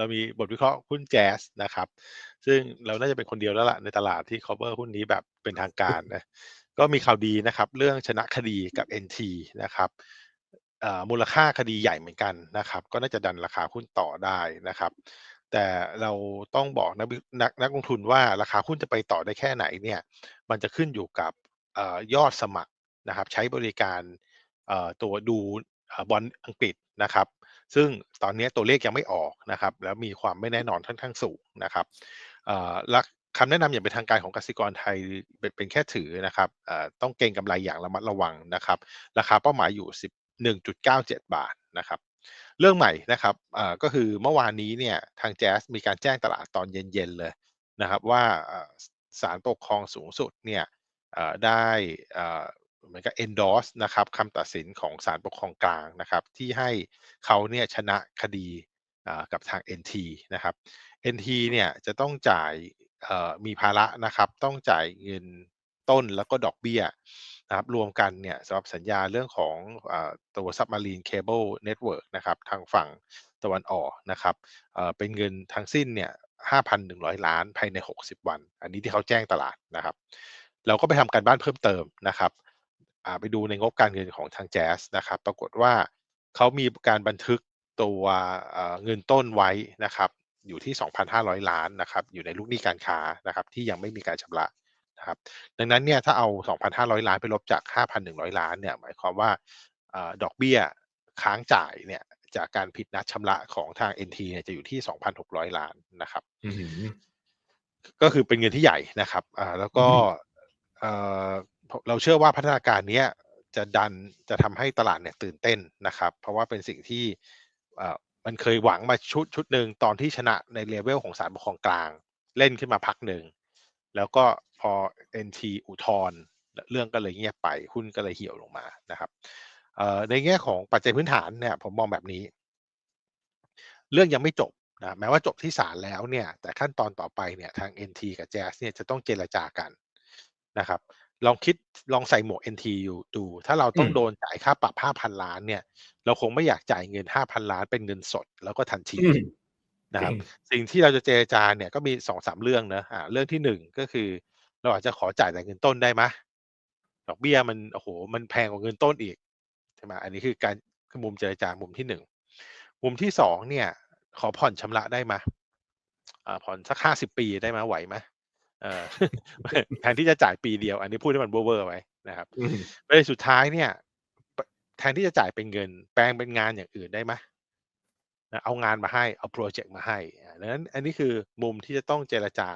เรามีบทวิเคราะห์หุ้นแจ๊สนะครับ ซึ่งเราน่าจะเป็นคนเดียวแล้วล่ะในตลาดที่ cover หุ้นนี้แบบเป็นทางการนะก็มีข่าวดีนะครับ เรื่องชนะคดีกับ NT นะครับมูลค่าคดีใหญ่เหมือนกันนะครับ ก็น่าจะดันราคาหุ้นต่อได้นะครับ แต่เราต้องบอกนักนักนักลงทุนว่าราคาหุ้นจะไปต่อได้แค่ไหนเนี่ย มันจะขึ้นอยู่กับยอดสมัครนะครับ ใช้บริการตัวดูบอลอังกฤษนะครับ ซึ่งตอนนี้ตัวเลขยังไม่ออกนะครับ แล้วมีความไม่แน่นอนค่อนข้างสูงนะครับลักคำแนะนำอย่างเป็นทางการของกสิกรไทยเป็นแค่ถือนะครับต้องเก็งกำไรอย่างระมัดระวังนะครับ ราคาเป้าหมายอยู่ 11.97 บาทนะครับเรื่องใหม่นะครับก็คือเมื่อวานนี้เนี่ยทางแจ๊สมีการแจ้งตลาดตอนเย็นๆเลยนะครับว่าศาลปกครองสูงสุดเนี่ยได้ เหมือนกับ endorse นะครับคำตัดสินของศาลปกครองกลางนะครับ ที่ให้เขาเนี่ยชนะคดีกับทาง NT นะครับ NT เนี่ยจะต้องจ่ายมีภาระนะครับ ต้องจ่ายเงินต้นแล้วก็ดอกเบี้ยนะครับรวมกันเนี่ยสำหรับสัญญาเรื่องของอตัว Submarine Cable Network นะครับ ทางฝั่งตะวันออกนะครับเป็นเงินทั้งสิ้นเนี่ย5,100 ล้านภายใน 60 วัน อันนี้ที่เขาแจ้งตลาดนะครับ เราก็ไปทำการบ้านเพิ่มเติมนะครับ ไปดูในงบการเงินของทางแจ๊สนะครับ ปรากฏว่าเขามีการบันทึกตัวเงินต้นไว้นะครับอยู่ที่ 2,500 ล้านนะครับอยู่ในลูกหนี้การค้านะครับที่ยังไม่มีการชำระนะครับดังนั้นเนี่ยถ้าเอา 2,500 ล้านไปลบจาก 5,100 ล้านเนี่ยหมายความว่าดอกเบี้ยค้างจ่ายเนี่ยจากการผิดนัดชำระของทาง NT เนี่ยจะอยู่ที่ 2,600 ล้านนะครับก็คือเป็นเงินที่ใหญ่นะครับแล้วก็ เราเชื่อว่าพัฒนาการนี้จะดันจะทำให้ตลาดเนี่ยตื่นเต้นนะครับ เพราะว่าเป็นสิ่งที่มันเคยหวังมาชุดชุดหนึ่งตอนที่ชนะในเลเวลของศาลปกครองกลาง เล่นขึ้นมาพักหนึ่ง แล้วก็พอ NT อุทธรเรื่องก็เลยเงียบไปหุ้นก็เลยเหี่ยวลงมานะครับในแง่ของปัจจัยพื้นฐานเนี่ยผมมองแบบนี้ เรื่องยังไม่จบนะแม้ว่าจบที่ศาลแล้วเนี่ย แต่ขั้นตอนต่อไปเนี่ยทาง NT กับ Jazz เนี่ยจะต้องเจรจากันนะครับ ลองคิดลองใส่หมวก NT อยู่ดู ถ้าเราต้องโดนจ่ายค่าปรับ5,000ล้านเนี่ย เราคงไม่อยากจ่ายเงิน5,000ล้านเป็นเงินสดแล้วก็ทันทีนะครับ สิ่งที่เราจะเจรจาเนี่ยก็มีสองสามเรื่องนะอ่าเรื่องที่หนึ่งก็คือ เราอาจจะขอจ่ายแต่เงินต้นได้ไหมดอกเบี้ยมันโอ้โหมันแพงกว่าเงินต้นอีกใช่ไหมอันนี้คือการมุมเจรจามุมที่หนึ่งมุมที่สองเนี่ย ขอผ่อนชำระได้ไหมอ่าผ่อนสักห้าสิบปีได้ไหมไหวไหม แทนที่จะจ่ายปีเดียว อันนี้พูดให้มันเวอร์ไว้นะครับประเด็นสุดท้ายเนี่ย แทนที่จะจ่ายเป็นเงิน แปลงเป็นงานอย่างอื่นได้ไหมเอางานมาให้เอาโปรเจกต์มาให้ดังนั้นอันนี้คือมุมที่จะต้องเจรจา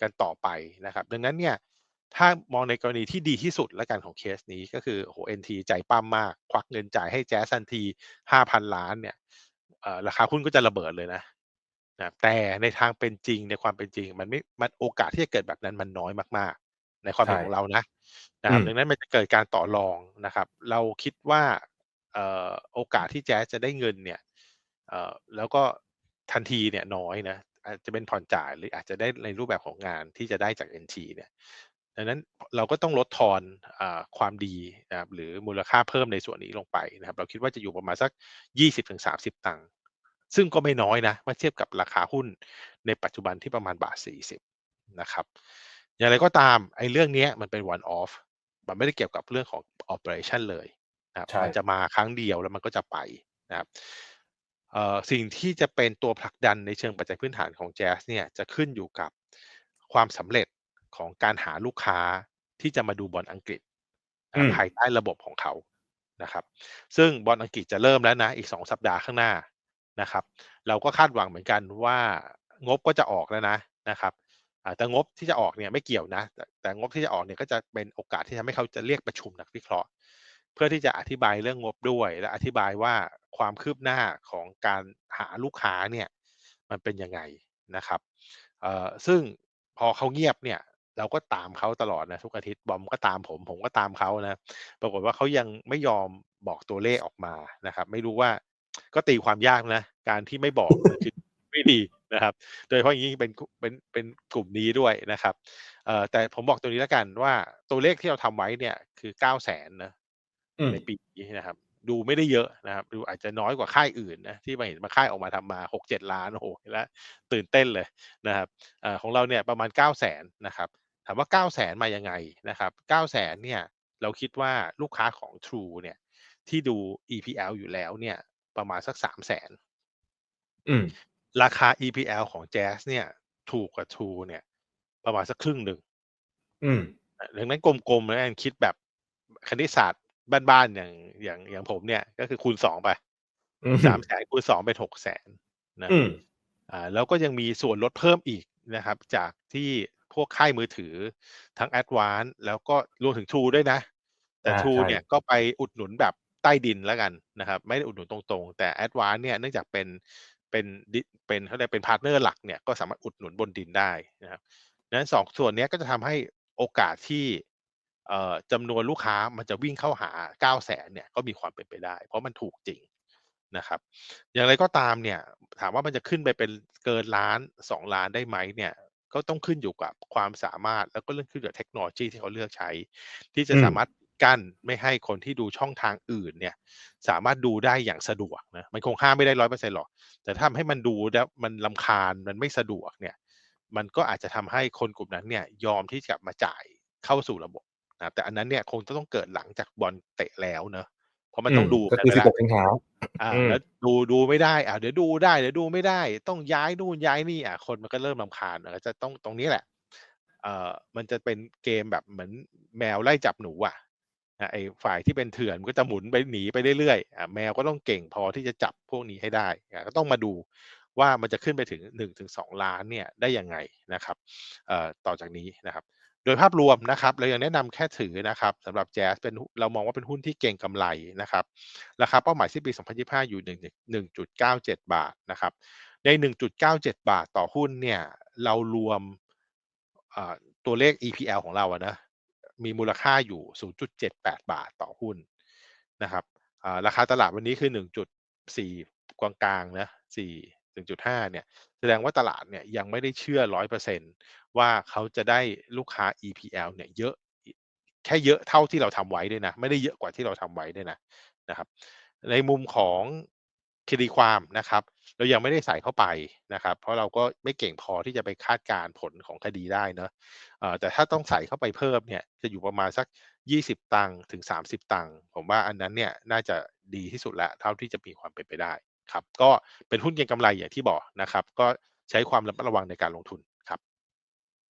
กันต่อไปนะครับ ดังนั้นเนี่ย ถ้ามองในกรณีที่ดีที่สุดและกันของเคสนี้ก็คือโหเอ็นทีใจปั้มมาก ควักเงินจ่ายให้แจ๊สซันทีห้าพันล้านเนี่ยราคาหุ้นก็จะระเบิดเลยนะ นะแต่ในทางเป็นจริงในความเป็นจริง มันไม่มันโอกาสที่จะเกิดแบบนั้นมันน้อยมาก ๆ ในความเห็นของเรานะนะครับดังนั้นมันจะเกิดการต่อรองนะครับ เราคิดว่าเอ่อโอกาสที่แจ๊สจะได้เงินเนี่ยเอ่อแล้วก็ทันทีเนี่ยน้อยนะอาจจะเป็นผ่อนจ่ายหรืออาจจะได้ในรูปแบบของงานที่จะได้จาก NT เนี่ยดังนั้นเราก็ต้องลดทอนอความดีนะครับหรือมูลค่าเพิ่มในส่วนนี้ลงไปนะครับ เราคิดว่าจะอยู่ประมาณสัก 20-30 ตังค์ ซึ่งก็ไม่น้อยนะเมื่อเทียบกับราคาหุ้นในปัจจุบันที่ประมาณบาท 40 นะครับ อย่างไรก็ตามไอ้เรื่องนี้มันเป็น one off มันไม่ได้เกี่ยวกับเรื่องของ operation เลยนะครับมันจะมาครั้งเดียวแล้วมันก็จะไปนะครับสิ่งที่จะเป็นตัวผลักดันในเชิงปัจจัยพื้นฐานของ Jazz เนี่ยจะขึ้นอยู่กับความสำเร็จของการหาลูกค้าที่จะมาดูบอลอังกฤษภายใต้ระบบของเขานะครับ ซึ่งบอลอังกฤษจะเริ่มแล้วนะ อีกสองสัปดาห์ข้างหน้า นะครับ เราก็คาดหวังเหมือนกันว่างบก็จะออกแล้วนะนะครับแต่งบที่จะออกเนี่ยไม่เกี่ยวนะ แต่งบที่จะออกเนี่ยก็จะเป็นโอกาสที่ทำให้เขาจะเรียกประชุมนักวิเคราะห์ เพื่อที่จะอธิบายเรื่องงบด้วย และอธิบายว่าความคืบหน้าของการหาลูกค้าเนี่ยมันเป็นยังไงนะครับซึ่งพอเขาเงียบเนี่ยเราก็ตามเขาตลอดนะทุกอาทิตย์บอมก็ตามผมผมก็ตามเขานะ ปรากฏว่าเขายังไม่ยอมบอกตัวเลขออกมานะครับ ไม่รู้ว่า ก็ตีความยากนะ การที่ไม่บอกคือไม่ดีนะครับ โดยเฉพาะอย่างยิ่งเป็นเป็นเป็นกลุ่มนี้ด้วยนะครับเอ่อแต่ผมบอกตัวนี้แล้วกันว่าตัวเลขที่เราทำไว้เนี่ยคือเก้าแสนนะในปีนี้นะครับ ดูไม่ได้เยอะนะครับ ดูอาจจะน้อยกว่าค่ายอื่นนะที่มาเห็นมาค่ายออกมาทำมาหกเจ็ดล้านโอ้โหแล้วตื่นเต้นเลยนะครับเอ่อของเราเนี่ยประมาณเก้าแสนนะครับ ถามว่าเก้าแสนมายังไงนะครับเก้าแสนเนี่ยเราคิดว่าลูกค้าของ True เนี่ยที่ดู EPL อยู่แล้วเนี่ย ประมาณสักสามแสนอืมราคา EPL ของ Jazz เนี่ย ถูกกว่า True เนี่ย ประมาณสักครึ่งหนึ่งอืมดังนั้นกลมๆแล้วกันคิดแบบคณิตศาสตร์บ้านๆอย่างอย่างอย่างผมเนี่ย ก็คือคูณสองไปอืมสามแสนคูณสองเป็นหกแสนนะอืมอ่าแล้วก็ยังมีส่วนลดเพิ่มอีกนะครับ จากที่พวกค่ายมือถือทั้ง a d v a n c e แล้วก็รวมถึง True ด้วยนะ แต่อ่า True ใช่เนี่ยก็ไปอุดหนุนแบบ ใต้ดินแล้วกันนะครับ ไม่ได้อุดหนุนตรงๆ แต่ a d v a n c e เนี่ยเนื่องจากเป็นเป็นดิเป็นเขาเรียกเป็นพาร์ทเนอร์หลักเนี่ยก็สามารถอุดหนุนบนดินได้นะครับดังนั้นสองส่วนเนี้ยก็จะทำให้โอกาสที่เอ่อจำนวนลูกค้ามันจะวิ่งเข้าหา 9 0 0แสนเนี่ยก็มีความเป็นไปได้ เพราะมันถูกจริงนะครับ อย่างไรก็ตามเนี่ยถามว่ามันจะขึ้นไปเป็นเกินล้านสองล้านได้ไหมเนี่ยก็ต้องขึ้นอยู่กับความสามารถแล้วก็เรื่องขึ้นอยู่กับเทคโนโลยีที่เขาเลือกใช้ ที่จะอืมสามารถ กั้นไม่ให้คนที่ดูช่องทางอื่นเนี่ยสามารถดูได้อย่างสะดวกนะมันคงห้ามไม่ได้ร้อยเปอร์เซ็นต์หรอก แต่ถ้าทำให้มันดูแล้วมันลำคาญมันไม่สะดวกเนี่ยมันก็อาจจะทำให้คนกลุ่มนั้นเนี่ยยอมที่จะมาจ่ายเข้าสู่ระบบนะแต่อันนั้นเนี่ยคงจะต้องเกิดหลังจากบอลเตะแล้วเนอะเพราะมันต้องดูก็กันคือไปสิบแล้วหกสิงหาอ่าอืมแล้วดูดูไม่ได้อ่าเดี๋ยวดูได้เดี๋ยวดูไม่ได้ ต้องย้ายนู่นย้ายนี่อะคนมันก็เริ่มรำคาญแล้วจะต้องตรงนี้แหละเอ่อมันจะเป็นเกมแบบเหมือนแมวไล่จับหนูอะ อะไอ้ฝ่ายที่เป็นเถื่อนมันก็จะหมุนไปหนีไปเรื่อยๆอะแมวก็ต้องเก่งพอที่จะจับพวกนี้ให้ได้อะก็ต้องมาดูว่ามันจะขึ้นไปถึง1นถึงสล้านเนี่ยได้ยังไงนะครับเอ่อต่อจากนี้นะครับ โดยภาพรวมนะครับ เรายังแนะนำแค่ถือนะครับสำหรับแจ๊สเป็นเรามองว่าเป็นหุ้นที่เก่งกำไรนะครับราคาเป้าหมายสิ้นปี 2025 อยู่ 1 1.97 บาทนะครับ ใน 1.97 บาทต่อหุ้นเนี่ยเรารวมอ่าตัวเลข EPL ของเราอะนะ มีมูลค่าอยู่ 0.78 บาทต่อหุ้นนะครับราคาตลาดวันนี้คือ 1.4 กลางๆนะ4 1.5 เนี่ย แสดงว่าตลาดเนี่ยยังไม่ได้เชื่อ 100%ว่าเขาจะได้ลูกค้า EPL เนี่ยเยอะแค่เยอะเท่าที่เราทำไว้ด้วยนะ ไม่ได้เยอะกว่าที่เราทำไว้ด้วยนะนะครับ ในมุมของ คดีความนะครับ เรายังไม่ได้ใส่เข้าไปนะครับ เพราะเราก็ไม่เก่งพอที่จะไปคาดการผลของคดีได้เนอะเอ่อแต่ถ้าต้องใส่เข้าไปเพิ่มเนี่ยจะอยู่ประมาณสัก 20 ตังค์ถึง 30 ตังค์ผมว่าอันนั้นเนี่ยน่าจะดีที่สุดแล้วเท่าที่จะมีความเป็นไปได้ครับก็เป็นหุ้นเก็งกำไรอย่างที่บอกนะครับ ก็ใช้ความระมัดระวังในการลงทุนครับ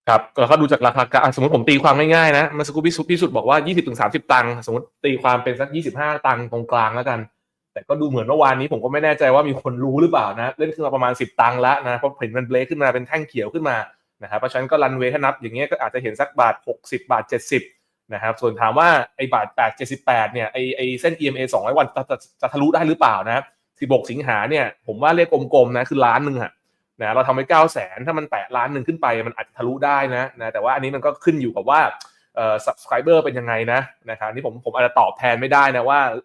ครับก็เขาดูจากราคากาสมมติผมตีความง่ายๆนะมื่อสักครู่พี่สุพี่สุดบอกว่า 20-30ถึง30 ตังค์สมมติตีความเป็นสัก 25 ตังค์ตรงกลางแล้วกัน แต่ก็ดูเหมือนเมื่อวานนี้ผมก็ไม่แน่ใจว่ามีคนรู้หรือเปล่านะเล่นขึ้นมาประมาณ 10 ตังค์แล้วนะเพราะเห็นมันเบรกขึ้นมาเป็นแท่งเขียวขึ้นมานะครับเพราะฉะนั้นก็รันเวย์ถ้านับอย่างเงี้ยก็อาจจะเห็นสักบาท 60 บาท 70นะครับส่วนถามว่าไอ้บาท8 78เนี่ยไอ้ไอ้เส้น EMA 200 วันจะจะจะทะลุได้หรือเปล่านะครับ16สิงหาเนี่ยผมว่าเลขกลมๆนะคือล้านหนึ่งอะนะเราทำไป9 0 0แสนถ้ามันแตะล้านหนึ่งขึ้นไปมันอาจจะทะลุได้นะนะแต่ว่าอันนี้มันก็ขึ้นอยู่กับว่าเอ่อ subscriber เป็นยังไงนะนะครับนี่ผมผมอาจจะตอบแทนไม่ได้นะว่าเอ่อ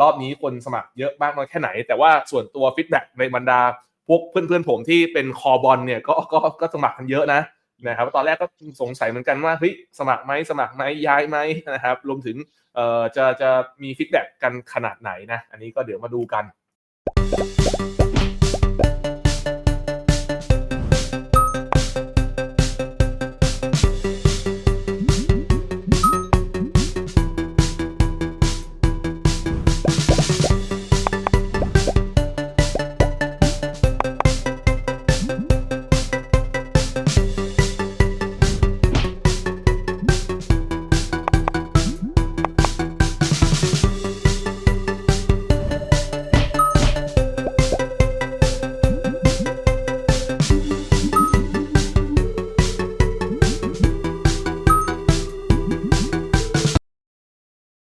รอบนี้คนสมัครเยอะมากน้อยแค่ไหน แต่ว่าส่วนตัวฟีดแบ็ในบรรดาพวกเพื่อนๆผมที่เป็นคอบอลเนี่ยก็ก็ก็สมัครกันเยอะนะนะครับตอนแรกก็สงสัยเหมือนกันว่าเฮ้ยสมัครไหมสมัครไหมย้ายไหมนะครับรวมถึงเอ่อจะจะมีฟีดแบ็กกันขนาดไหนนะ อันนี้ก็เดี๋ยวมาดูกัน